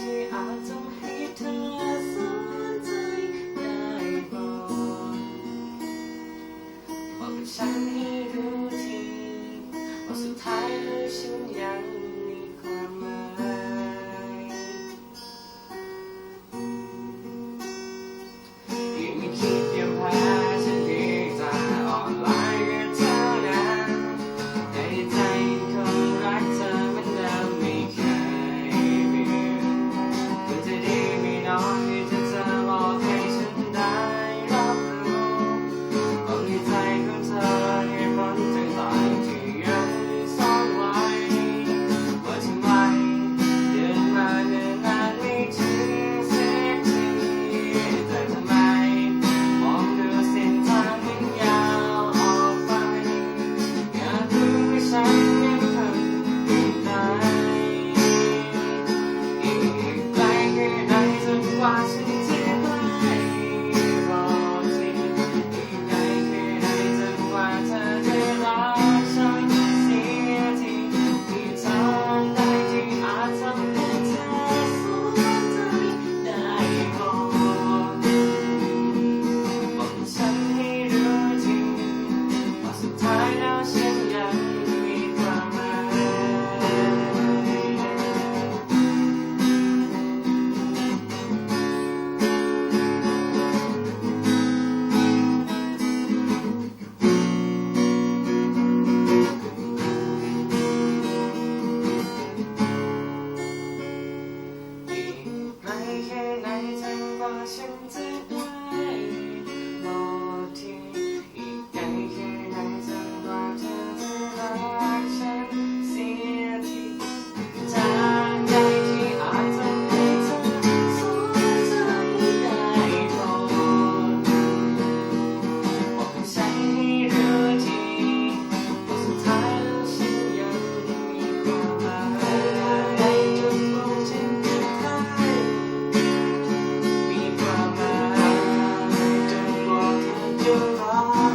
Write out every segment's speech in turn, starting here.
ที่อาจทำให้เธอสนใจได้บอกบอกกับฉันให้รู้ทีว่าสุดท้ายแล้วฉันยัง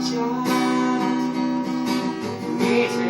молчать, ветер.